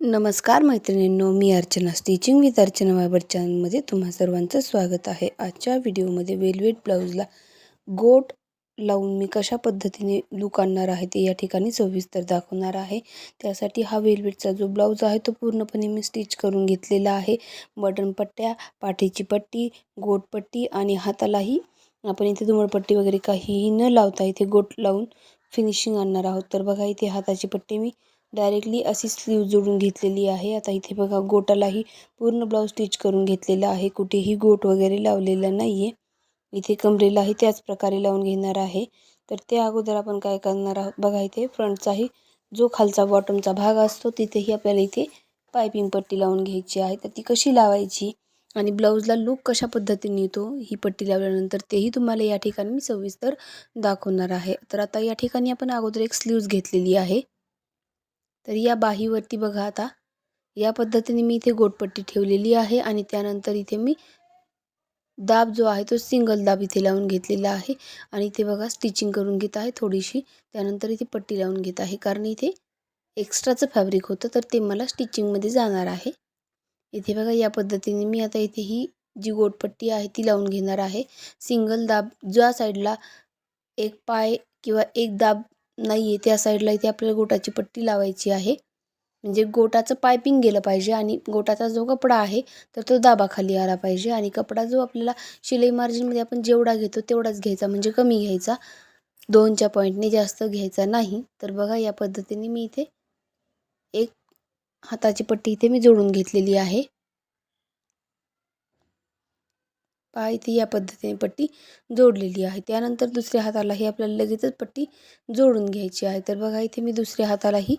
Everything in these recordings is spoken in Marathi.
नमस्कार मैत्रिणींनो मी अर्चना. स्टिचिंग विथ अर्चना बाबर चॅनलमध्ये तुम्हा सर्वांचं स्वागत आहे. आजच्या व्हिडिओमध्ये वेलवेट ब्लाऊजला गोट लावून मी कशा पद्धतीने लूक आणणार आहे ते या ठिकाणी सविस्तर दाखवणार आहे. त्यासाठी हा वेलवेटचा जो ब्लाऊज आहे तो पूर्णपणे मी स्टिच करून घेतलेला आहे. बटन पट्ट्या पाठीची पट्टी गोटपट्टी आणि हातालाही आपण इथे दुमडपट्टी वगैरे काहीही न लावता इथे गोट लावून फिनिशिंग आणणार आहोत. तर बघा इथे हाताची पट्टी मी डायरेक्टली अशी स्लीव जोडून घेतलेली आहे. आता इथे बघा गोटालाही पूर्ण ब्लाऊज स्टिच करून घेतलेला आहे. कुठेही गोट वगैरे लावलेला नाही आहे इथे कमरेलाही त्याच प्रकारे लावून घेणार आहे. तर त्या अगोदर आपण काय करणार आहोत? बघा इथे फ्रंटचाही जो खालचा बॉटमचा भाग असतो तिथेही आपल्याला इथे पायपिंग पट्टी लावून घ्यायची आहे. तर ती कशी लावायची आणि ब्लाऊजला लूक कशा पद्धतीने येतो ही पट्टी लावल्यानंतर तेही तुम्हाला या ठिकाणी मी सविस्तर दाखवणार आहे. तर आता या ठिकाणी आपण अगोदर एक स्लीव्ज घेतलेली आहे. तर या बाहीवरती बघा आता. या पद्धतीने मी इथे गोटपट्टी ठेवलेली आहे आणि त्यानंतर इथे मी दाब जो आहे तो सिंगल दाब इथे लावून घेतलेला आहे. आणि इथे बघा स्टिचिंग करून घेत आहे थोडीशी. त्यानंतर इथे पट्टी लावून घेत आहे. कारण इथे एक्स्ट्राचं फॅब्रिक होतं तर ते मला स्टिचिंगमध्ये जाणार आहे. इथे बघा या पद्धतीने मी आता इथे ही जी गोटपट्टी आहे ती लावून घेणार आहे. सिंगल दाब ज्या साईडला एक पाय किंवा एक दाब नाही आहे त्या साईडला इथे आपल्याला गोटाची पट्टी लावायची आहे. म्हणजे गोटाचं पायपिंग गेलं पाहिजे आणि गोटाचा जो कपडा आहे तर तो दाबाखाली आला पाहिजे आणि कपडा जो आपल्याला शिलाई मार्जिनमध्ये आपण जेवढा घेतो तेवढाच घ्यायचा म्हणजे कमी घ्यायचा. दोनच्या पॉईंटने जास्त घ्यायचा नाही. तर बघा या पद्धतीने मी इथे एक हाताची पट्टी इथे मी जोडून घेतलेली आहे. पहा इथे या पद्धतीने पट्टी जोडलेली आहे. त्यानंतर दुसऱ्या हातालाही आपल्याला लगेचच पट्टी जोडून घ्यायची आहे. तर बघा इथे मी दुसऱ्या हातालाही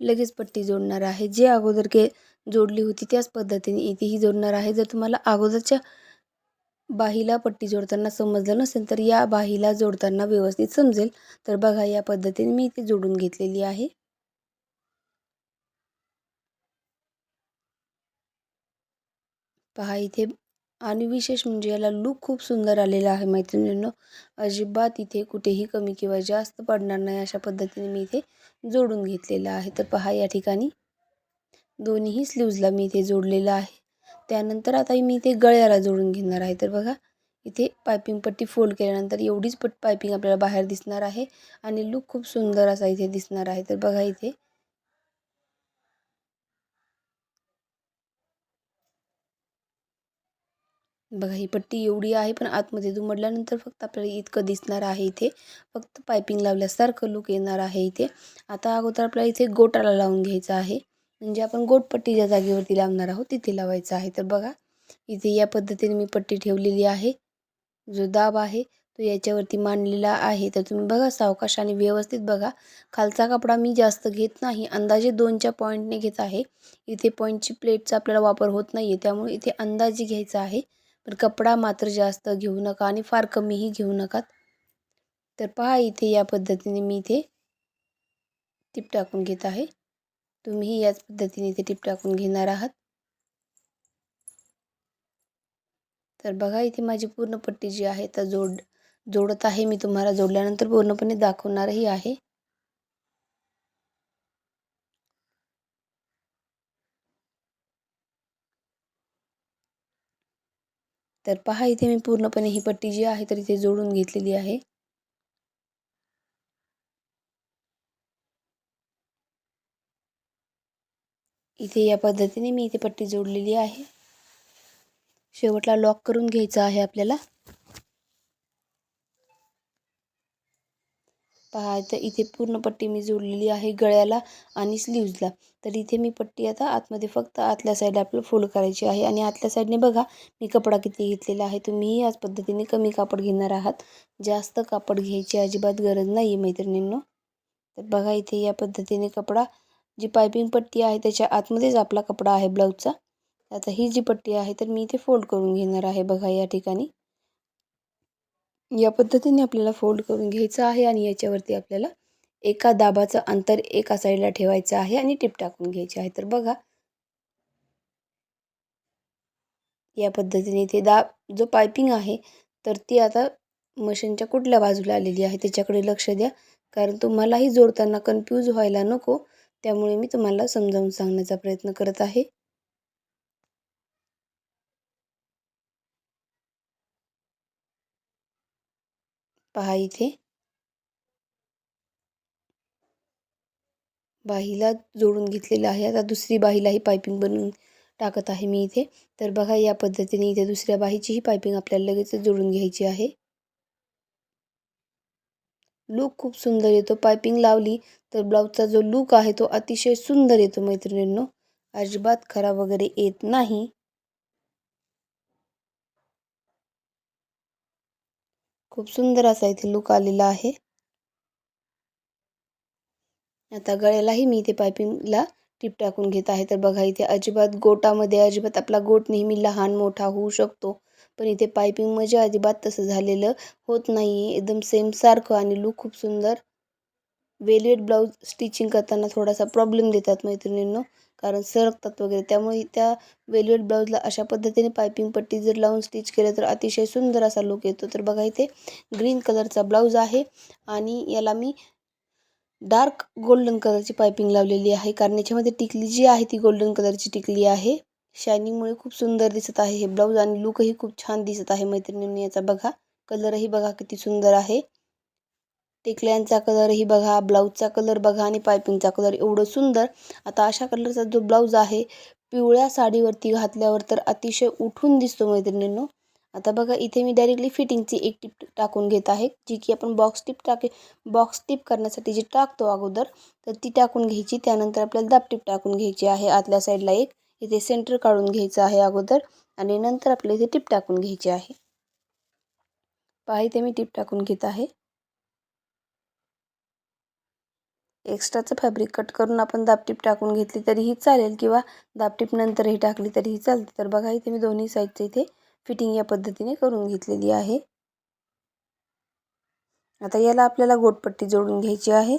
लगेच पट्टी जोडणार आहे. जे अगोदर के जोडली होती त्याच पद्धतीने इथेही जोडणार आहे. जर तुम्हाला अगोदरच्या बाहीला पट्टी जोडताना समजलं नसेल तर या बाहीला जोडताना व्यवस्थित समजेल. तर बघा या पद्धतीने मी इथे जोडून घेतलेली आहे. पहा इथे आणि विशेष म्हणजे याला लूक खूप सुंदर आलेला आहे मैत्रिणींनो. अजिबात इथे कुठेही कमी किंवा जास्त पडणार नाही अशा पद्धतीने मी इथे जोडून घेतलेलं आहे. तर पहा या ठिकाणी. दोन्हीही स्लीव्जला मी इथे जोडलेलं आहे. त्यानंतर आता मी इथे गळ्याला जोडून घेणार आहे. तर बघा इथे पायपिंग पट्टी फोल्ड केल्यानंतर एवढीच पट पायपिंग आपल्याला बाहेर दिसणार आहे आणि लूक खूप सुंदर असा इथे दिसणार आहे. तर बघा इथे बघा ही पट्टी एवढी आहे पण आतमध्ये दुमडल्यानंतर फक्त आपल्याला इतकं दिसणार आहे इथे. फक्त पायपिंग लावल्यासारखं लुक येणार आहे इथे. आता अगोदर आपल्याला इथे गोटाला लावून घ्यायचं आहे. म्हणजे आपण गोटपट्टी ज्या जागेवरती लावणार आहोत तिथे लावायचं आहे. तर बघा इथे या पद्धतीने मी पट्टी ठेवलेली आहे. जो दाब आहे तो याच्यावरती मांडलेला आहे. तर तुम्ही बघा सावकाश आणि व्यवस्थित बघा. खालचा कपडा मी जास्त घेत नाही. अंदाजे दोनच्या पॉईंटने घेत आहे. इथे पॉईंटची प्लेटचा आपल्याला वापर होत नाही आहे त्यामुळे इथे अंदाजे घ्यायचा आहे. पण कपडा मात्र जास्त घेऊ नका आणि फार कमीही घेऊ नका तर पहा इथे या पद्धतीने मी इथे टिप टाकून घेत आहे. तुम्हीही याच पद्धतीने इथे टिप टाकून घेणार आहात. तर बघा इथे माझी पूर्ण पट्टी जी आहे तर जोड जोडत आहे मी तुम्हाला जोडल्यानंतर पूर्णपणे दाखवणारही आहे. तर पहा इथे मी पूर्णपणे ही पट्टी जी आहे तर इथे जोडून घेतलेली आहे. इथे या पद्धतीने मी इथे पट्टी जोडलेली आहे. शेवटला लॉक करून घ्यायचं आहे आपल्याला. पहा तर इथे पूर्ण पट्टी मी जोडलेली आहे गळ्याला आणि स्लीव्जला तर इथे मी पट्टी आता आतमध्ये फक्त आतल्या साईडला आपल्याला फोल्ड करायची आहे. आणि आतल्या साईडने बघा मी कपडा किती घेतलेला आहे. तुम्हीही याच पद्धतीने कमी कापड घेणार आहात. जास्त कापड घ्यायची अजिबात गरज नाही आहे मैत्रिणींनो. तर बघा इथे या पद्धतीने कपडा जी पायपिंग पट्टी आहे त्याच्या आतमध्येच आपला कपडा आहे ब्लाऊजचा आता ही जी पट्टी आहे तर मी इथे फोल्ड करून घेणार आहे बघा या ठिकाणी. या पद्धतीने आपल्याला फोल्ड करून घ्यायचं आहे आणि याच्यावरती आपल्याला एका दाबाचं अंतर एका साईडला ठेवायचं आहे आणि टिप टाकून घ्यायची आहे. तर बघा. या पद्धतीने ते दाब जो पायपिंग आहे तर ती आता मशीनच्या कुठल्या बाजूला आलेली आहे त्याच्याकडे लक्ष द्या. कारण तुम्हालाही जोडताना कन्फ्यूज व्हायला नको. त्यामुळे मी तुम्हाला समजावून सांगण्याचा प्रयत्न करत आहे. पहा इथे. बाहीला जोडून घेतलेलं आहे. आता दुसरी बाहीलाही पायपिंग बनवून टाकत आहे मी इथे. तर बघा या पद्धतीने इथे दुसऱ्या बाहीचीही पायपिंग आपल्याला लगेच जोडून घ्यायची आहे. लूक खूप सुंदर येतो. पायपिंग लावली तर ब्लाऊजचा जो लूक आहे तो अतिशय सुंदर येतो मैत्रिणींनो. अजिबात खराब वगैरे येत नाही. खूप सुंदर असा इथे लुक आलेला आहे. आता गळ्यालाही मी इथे पायपिंगला टिप टाकून घेत आहे. तर बघा इथे अजिबात गोटामध्ये अजिबात आपला गोट नेहमी लहान मोठा होऊ शकतो. पण इथे पायपिंग म्हणजे अजिबात तसं झालेलं होत नाही आहे एकदम सेम सारखं आणि लूक खूप सुंदर. वेलवेट ब्लाऊज स्टिचिंग करताना थोडासा प्रॉब्लेम देतात मैत्रिणींनो. कारण सरकतात वगैरे. त्यामुळे त्या वेलवेट ब्लाऊजला अशा पद्धतीने पायपिंग पट्टी जर लावून स्टिच केलं तर अतिशय सुंदर असा लुक येतो. तर बघा इथे ग्रीन कलरचा ब्लाऊज आहे आणि याला मी डार्क गोल्डन कलरची पायपिंग लावलेली आहे. कारण याच्यामध्ये टिकली जी आहे ती गोल्डन कलरची टिकली आहे. शायनिंगमुळे खूप सुंदर दिसत आहे हे ब्लाऊज आणि लुकही खूप छान दिसत आहे मैत्रिणींनी याचा बघा. कलरही बघा किती सुंदर आहे. टिकल्यांचा कलरही बघा ब्लाऊजचा कलर बघा आणि पायपिंगचा कलर एवढं सुंदर. आता अशा कलरचा जो ब्लाऊज आहे पिवळ्या साडीवरती घातल्यावर तर अतिशय उठून दिसतो मैत्रिणींनो. आता बघा इथे मी डायरेक्टली फिटिंगची एक टिप टाकून घेत आहे जी की आपण बॉक्स टिप टाके बॉक्स टिप करण्यासाठी जी टाकतो अगोदर तर ती टाकून घ्यायची. त्यानंतर आपल्याला दाब टिप टाकून घ्यायची आहे आतल्या साईडला एक. इथे सेंटर काढून घ्यायचं आहे अगोदर आणि नंतर आपल्याला इथे टिप टाकून घ्यायची आहे. पहा इथे मी टिप टाकून घेत आहे. एक्स्ट्राचं फॅब्रिक कट करून आपण दापटीप टाकून घेतली तरीही चालेल किंवा दापटीप नंतरही टाकली तरीही चालते. तर बघा इथे मी दोन्ही साईडचे इथे फिटिंग या पद्धतीने करून घेतलेली आहे. आता याला आपल्याला गोटपट्टी जोडून घ्यायची आहे.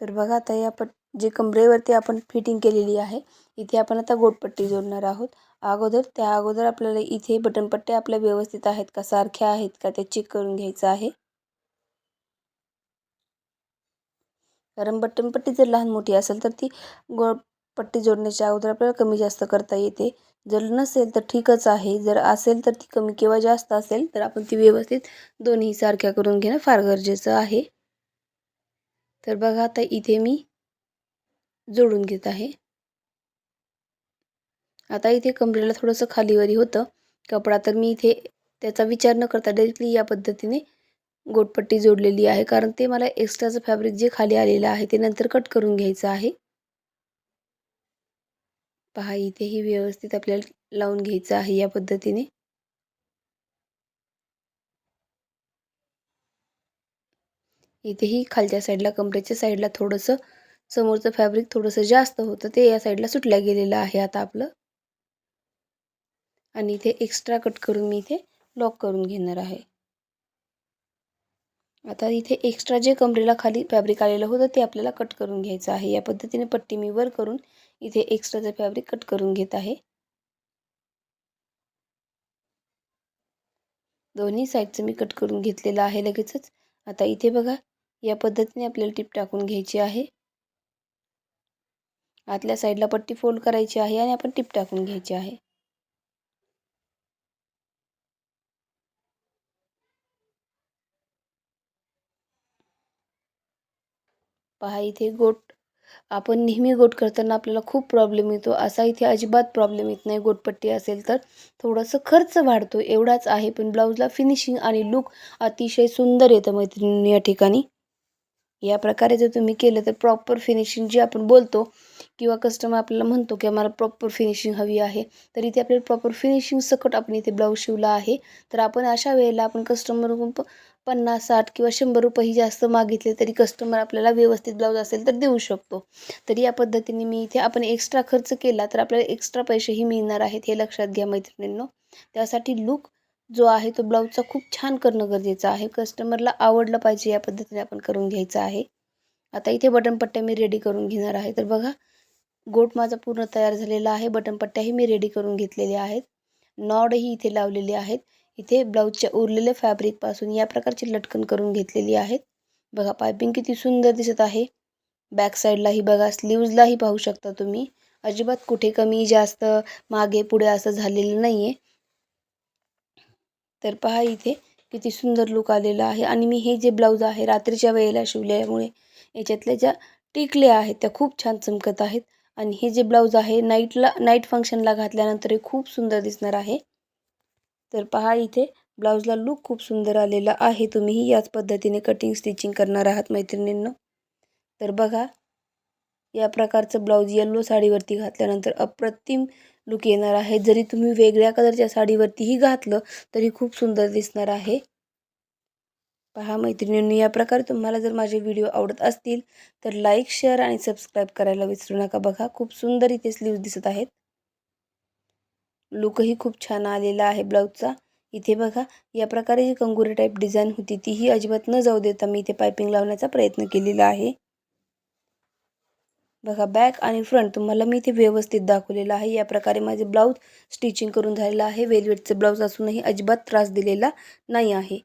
तर बघा आता या पट जे कमरेवरती आपण फिटिंग केलेली आहे इथे आपण आता गोटपट्टी जोडणार आहोत. अगोदर त्या अगोदर आपल्याला इथे बटनपट्ट्या आपल्या व्यवस्थित आहेत का सारख्या आहेत का ते चेक करून घ्यायचं आहे. कारण बटनपट्टी जर लहान मोठी असेल तर ती गोळ पट्टी जोडण्याच्या अगोदर आपल्याला कमी जास्त करता येते. जर नसेल तर ठीकच आहे. जर असेल तर ती कमी किंवा जास्त असेल तर आपण ती व्यवस्थित दोन्ही सारख्या करून घेणं फार गरजेचं आहे. तर बघा आता इथे मी जोडून घेत आहे. आता इथे कमरेला थोडंसं खालीवरी होतं. कपडा तर मी इथे त्याचा विचार न करता डायरेक्टली या पद्धतीने गोटपट्टी जोडलेली आहे. कारण ते मला एक्स्ट्राचं फॅब्रिक जे खाली आलेलं आहे ते नंतर कट करून घ्यायचं आहे. पहा इथेही व्यवस्थित आपल्याला लावून घ्यायचं आहे या पद्धतीने. इथेही खालच्या साईडला कमरेच्या साईडला थोडंसं समोरचं फॅब्रिक थोडंसं जास्त होतं. ते या साईडला सुटल्या गेलेलं आहे आता आपलं. आणि इथे एक्स्ट्रा कट करून मी इथे लॉक करून घेणार आहे. आता इथे एक्स्ट्रा जे कमरेला खाली फॅब्रिक आलेलं होतं ते आपल्याला कट करून घ्यायचं आहे. या पद्धतीने पट्टी मी वर करून इथे एक्स्ट्राचं फॅब्रिक कट करून घेत आहे. दोन्ही साईडचं मी कट करून घेतलेलं आहे लगेचच. आता इथे बघा या पद्धतीने आपल्याला टिप टाकून घ्यायची आहे. आतल्या साईडला पट्टी फोल्ड करायची आहे आणि आपण टिप टाकून घ्यायची आहे. पहा इथे गोट आपण नेहमी गोट करताना आपल्याला खूप प्रॉब्लेम येतो. असा इथे अजिबात प्रॉब्लेम येत नाही. गोटपट्टी असेल तर थोडंसं खर्च वाढतो. एवढाच आहे पण ब्लाऊजला फिनिशिंग आणि लुक अतिशय सुंदर येतं मैत्रिणी या ठिकाणी. या प्रकारे जर तुम्ही केलं तर प्रॉपर फिनिशिंग जे आपण बोलतो किंवा कस्टमर आपल्याला म्हणतो की आम्हाला प्रॉपर फिनिशिंग हवी आहे. तर इथे आपल्याला प्रॉपर फिनिशिंग सकट आपण इथे ब्लाऊज शिवला आहे. तर आपण अशा वेळेला आपण कस्टमर पन्नास साठ किंवा शंभर रुपयेही जास्त मागितले तरी कस्टमर आपल्याला व्यवस्थित ब्लाऊज असेल तर देऊ शकतो. तर या पद्धतीने मी इथे आपण एक्स्ट्रा खर्च केला तर आपल्याला एक्स्ट्रा पैसेही मिळणार आहेत हे लक्षात घ्या मैत्रिणींनो. त्यासाठी लुक जो आहे तो ब्लाऊजचा खूप छान करणं गरजेचं आहे. कस्टमरला आवडलं पाहिजे या पद्धतीने आपण करून घ्यायचं आहे. आता इथे बटनपट्ट्या मी रेडी करून घेणार आहे. तर बघा गोट माझा पूर्ण तयार झालेला आहे. बटनपट्ट्याही मी रेडी करून घेतलेल्या आहेत. नॉडही इथे लावलेले आहेत. इथे ब्लाऊजच्या उरलेल्या फॅब्रिकपासून या प्रकारची लटकन करून घेतलेली आहेत. बघा पायपिंग किती सुंदर दिसत आहे. बॅक साईडलाही बघा स्लीव्जलाही पाहू शकता तुम्ही. अजिबात कुठे कमी जास्त मागे पुढे असं झालेलं नाही आहे तर पहा इथे किती सुंदर लुक आलेला आहे. आणि मी हे जे ब्लाऊज आहे रात्रीच्या वेळेला शिवल्यामुळे याच्यातल्या ज्या टिकल्या आहेत त्या खूप छान चमकत आहेत. आणि हे जे ब्लाऊज आहे नाईटला नाईट फंक्शनला घातल्यानंतर हे खूप सुंदर दिसणार आहे. तर पहा इथे ब्लाऊजला लूक खूप सुंदर आलेला आहे. तुम्हीही याच पद्धतीने कटिंग स्टिचिंग करणार आहात मैत्रिणींना. तर बघा या प्रकारचं ब्लाऊज येल्लो साडीवरती घातल्यानंतर अप्रतिम लुक येणार आहे. जरी तुम्ही वेगळ्या कलरच्या साडीवरतीही घातलं तरी खूप सुंदर दिसणार आहे. पहा मैत्रिणींनी या प्रकारे तुम्हाला जर माझे व्हिडिओ आवडत असतील तर लाईक शेअर आणि सबस्क्राईब करायला विसरू नका. बघा खूप सुंदर इथे स्लीव्ज दिसत आहेत. लुकही खूप छान आलेला आहे ब्लाऊजचा. इथे बघा या प्रकारे जी कंगुरी टाईप डिझाईन होती तीही अजिबात न जाऊ देता मी इथे पायपिंग लावण्याचा प्रयत्न केलेला आहे. बघा बॅक आणि फ्रंट तुम्हाला मी इथे व्यवस्थित दाखवलेलं आहे. या प्रकारे माझे ब्लाऊज स्टिचिंग करून झालेला आहे. वेलवेटचे ब्लाऊज असूनही अजिबात त्रास दिलेला नाही आहे.